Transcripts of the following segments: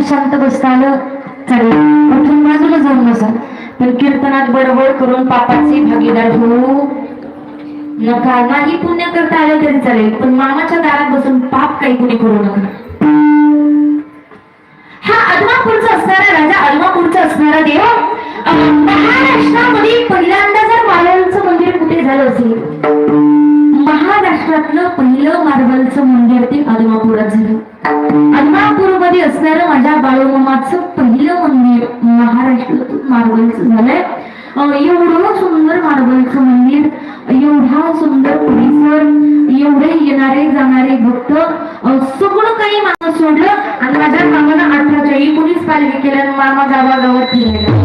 बसता आलं चालेल उठून बाजूला जाऊन बसा. पण कीर्तनात बडबड करून पापाचे भागीदार होऊ नका. नाही पुण्य करता आलं तरी चालेल पण मामाच्या दारात बसून पाप काही कुणी करू नका. हा अदमापूरचा असणारा राजा अलमापूरचा असणारा देव महाराष्ट्रामध्ये पहिल्यांदा जर मार्बलचं मंदिर कुठे झालं असेल? महाराष्ट्रातलं पहिलं मार्बलचं मंदिर ते अदमापुरात झालं. अदमापूरमध्ये असणारं माझ्या बाळूमामाचं पहिलं मंदिर महाराष्ट्रातून मार्बलचं झालंय. एवढं सुंदर मार्बलचं मंदिर एवढा सुंदर परिसर एवढे येणारे जाणारे भक्त सगळं काही माणूस सोडलं आणि माझ्या मामाला अठराच्या एकोणीस पालखी केल्या मामा गावागावात फिरायला.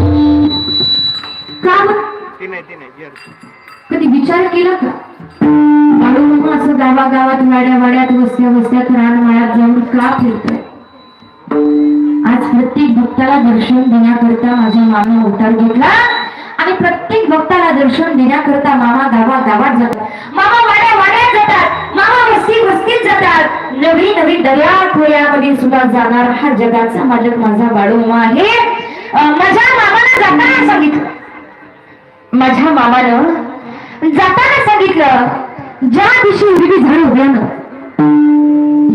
का कधी विचार केला का? फिरतोय. आज प्रत्येक भक्ताला दर्शन देण्याकरता माझ्या मामा अवतार घेतला. आणि प्रत्येक भक्ताला दर्शन देण्याकरता मामा गावा गावात जातात. मामा वाड्या वाड्यात जातात. मामा वस्ती वस्तीत जातात. नवी नवी दर्या खोऱ्यामध्ये सुद्धा जाणार हा जगाचा मालक माझा बाळूमामा आहे. माझ्या मामाला जाताना सांगितलं. माझ्या मामानं जाताना सांगितलं ज्या दिवशी हिरवी झाड उभ्यानं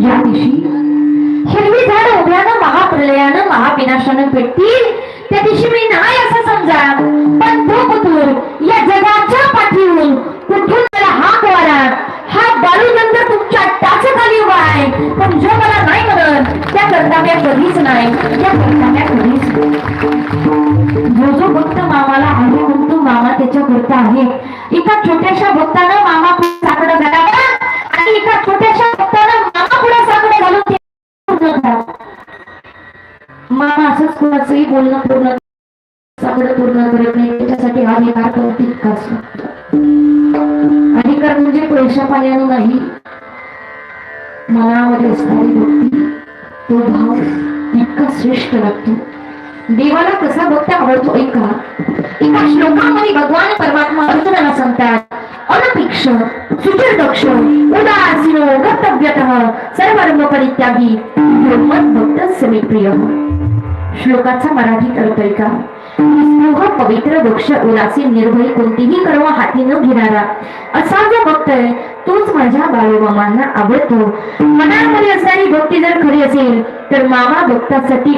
ज्या दिवशी हिरवी झाड उभ्यानं महाप्रलयानं महाविनाशानं भेटतील त्या दिवशी मी नाही असं समजा पण तो कुतूर या जगाच्या पाठीहून कुठून मला हाक वारा हा बालूनंतर तुमच्या टाच खाली उभा आहे. पण जो मला नाही म्हणत त्या कर्तव्या कधीच नाही. त्या कर्तव्या कधीच जो जो भक्त मामाला आहे म्हणतो मामा त्याच्या करता आहे. एका छोट्याशा भक्तानं मामा मामा असंच कोणाचंही बोलणं पूर्ण साकडं पूर्ण करत नाही. त्याच्यासाठी हा अधिकार पण तितकाच अधिकार म्हणजे पैशा पाण्यानं नाही मनामध्ये असणारी भक्ती तो भाव इतका श्रेष्ठ लागतो. देवाला कसा भक्त आवडतो ऐका. एका श्लोकामध्ये भगवान परमात्मा अर्जुनाला सांगतात अनपेक्ष सुचिर्दक्ष उदासीनो कर्तव्यतः सर्व परित्यागी भक्त समी प्रिय. श्लोकाचा मराठी अर्थ निस्पृह पवित्र वृक्ष उलासी निर्भय कोणतीही कर्म हाती न घेणारा असा जो भक्त आहे तोच माझ्या बाळूमामांना आवडतो. मनामध्ये असणारी भक्ती जर खरी असेल तर मामा भक्तासाठी